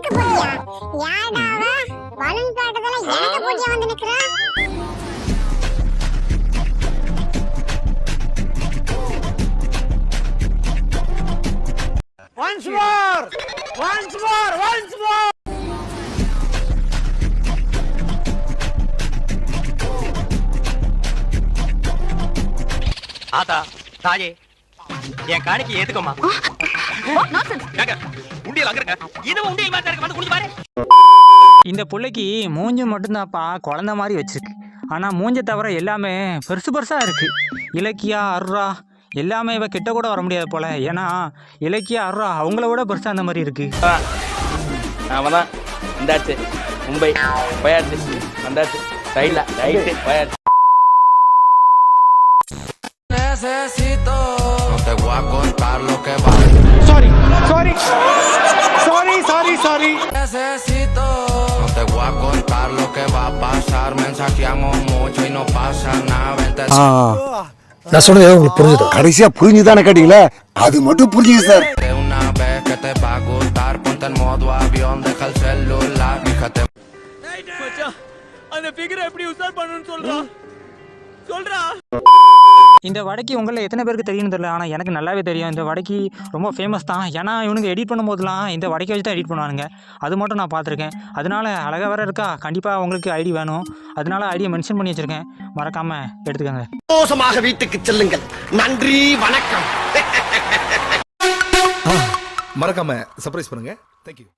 எனக்கு போட்டியா யாடா அவ பலூன் காட்டுதல எனக்கு போட்டியா வந்து நிக்கிறா Once more! Once more! Once more! ஆத்தா தாயே என் காணிக்கு ஏத்துக்கோமா உண்டியல் அங்க இருக்க. இது உண்டியல் மாதிரி இருக்கு. வந்து குடிச்சு பாரு. இந்த பிள்ளைக்கு மூஞ்சி மட்டும்தான்ப்பா குழந்த மாதிரி வச்சிருக்கு. ஆனால் மூஞ்ச தவிர எல்லாமே பெருசு பெருசாக இருக்குது இலக்கியா அருறா எல்லாமே இவ கிட்ட கூட வர முடியாது போல. ஏன்னா இலக்கியா அருறா அவங்கள விட பெருசாக அந்த மாதிரி இருக்குது அவன் தான் வந்தாச்சு. மும்பை. போயாச்சு. வந்தாச்சு. ரைட்ல ரைட்டு போயாச்சு. Voy a contar lo que vale. Sorry sorry sorry sorry sorry Necesito. No te voy a contar lo que va a pasar. Mensajeamos mucho y no pasa nada. Vente நான் சொன்னது உங்களுக்கு புரிஞ்சுதா கடைசியா புரிஞ்சுதானே கேட்டீங்களே அது மட்டும் புரிஞ்சுங்க சார். அந்த ஃபிகரை எப்படி உசார் பண்ணணும்னு சொல்றா சொல்றா இந்த வடக்கி உங்களில் எத்தனை பேருக்கு தெரியும்னு தெரியல. ஆனால் எனக்கு நல்லாவே தெரியும். இந்த வடக்கி ரொம்ப ஃபேமஸ் தான். ஏன்னா இவனுங்க எடிட் பண்ணும்போதெல்லாம் இந்த வடக்கை வச்சு தான் எடிட் பண்ணுவானுங்க. அது மட்டும் நான் பார்த்துருக்கேன். அதனால அழகாக வேற இருக்கா? கண்டிப்பாக உங்களுக்கு ஐடி வேணும். அதனால ஐடியை மென்ஷன் பண்ணி வச்சுருக்கேன். மறக்காமல் எடுத்துக்கோங்க. சந்தோஷமாக வீட்டுக்கு செல்லுங்கள். நன்றி வணக்கம். மறக்காம சர்ப்ரைஸ் பண்ணுங்க. தேங்க்யூ